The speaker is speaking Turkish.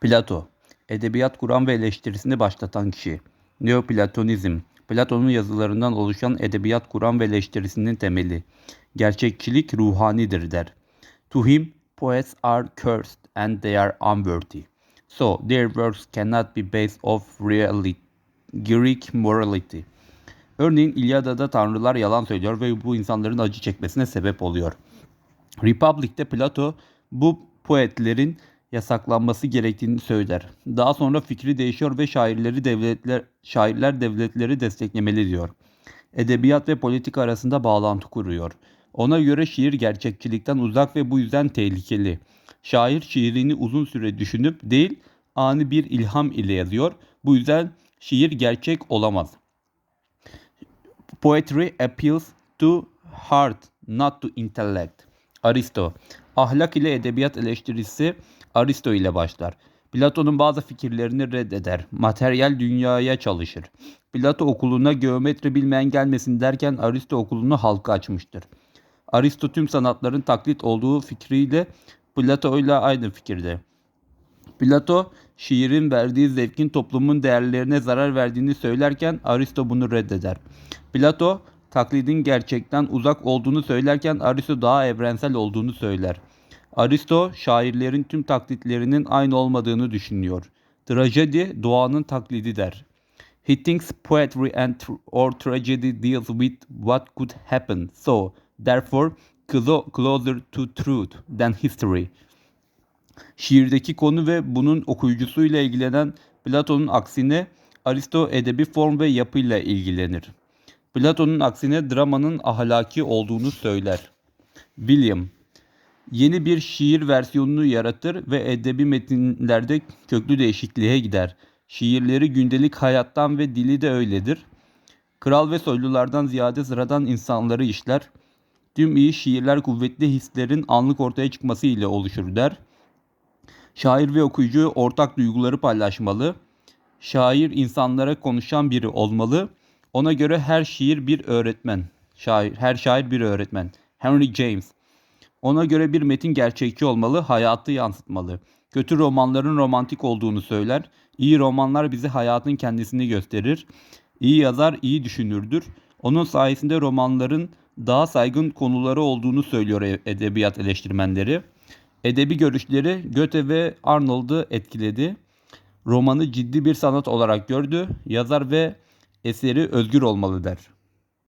Plato, edebiyat kuran ve eleştirisini başlatan kişi. Neoplatonizm, Platon'un yazılarından oluşan edebiyat kuran ve eleştirisinin temeli. Gerçekçilik ruhanidir der. To him, poets are cursed and they are unworthy. So their works cannot be based of reality, Greek morality. Örneğin İlyada'da tanrılar yalan söylüyor ve bu insanların acı çekmesine sebep oluyor. Republic'te Plato bu poetlerin yasaklanması gerektiğini söyler. Daha sonra fikri değişiyor ve şairleri devletler şairler devletleri desteklemeli diyor. Edebiyat ve politika arasında bağlantı kuruyor. Ona göre şiir gerçekçilikten uzak ve bu yüzden tehlikeli. Şair şiirini uzun süre düşünüp değil, ani bir ilham ile yazıyor. Bu yüzden şiir gerçek olamaz. Poetry appeals to heart, not to intellect. Aristo. Ahlak ile edebiyat eleştirisi Aristo ile başlar. Platon'un bazı fikirlerini reddeder. Materyal dünyaya çalışır. Plato okuluna geometri bilmeyen gelmesin derken Aristo okulunu halka açmıştır. Aristo tüm sanatların taklit olduğu fikriyle Plato ile aynı fikirde. Plato şiirin verdiği zevkin toplumun değerlerine zarar verdiğini söylerken Aristo bunu reddeder. Plato taklidin gerçekten uzak olduğunu söylerken Aristo daha evrensel olduğunu söyler. Aristo şairlerin tüm taklitlerinin aynı olmadığını düşünüyor. Trajedi doğanın taklidi der. He thinks poetry and or tragedy deals with what could happen, so therefore clo- closer to truth than history. Şiirdeki konu ve bunun okuyucusuyla ilgilenen Platon'un aksine Aristo edebi form ve yapıyla ilgilenir. Platon'un aksine dramanın ahlaki olduğunu söyler. William yeni bir şiir versiyonunu yaratır ve edebi metinlerde köklü değişikliğe gider. Şiirleri gündelik hayattan ve dili de öyledir. Kral ve soylulardan ziyade sıradan insanları işler. Tüm iyi şiirler kuvvetli hislerin anlık ortaya çıkması ile oluşur der. Şair ve okuyucu ortak duyguları paylaşmalı. Şair insanlara konuşan biri olmalı. Ona göre her şiir bir öğretmen. Şair, her şair bir öğretmen. Henry James. Ona göre bir metin gerçekçi olmalı, hayatı yansıtmalı. Kötü romanların romantik olduğunu söyler. İyi romanlar bize hayatın kendisini gösterir. İyi yazar iyi düşünürdür. Onun sayesinde romanların daha saygın konuları olduğunu söylüyor e- edebiyat eleştirmenleri. Edebi görüşleri Goethe ve Arnold'u etkiledi. Romanı ciddi bir sanat olarak gördü. Yazar ve eseri özgür olmalı der.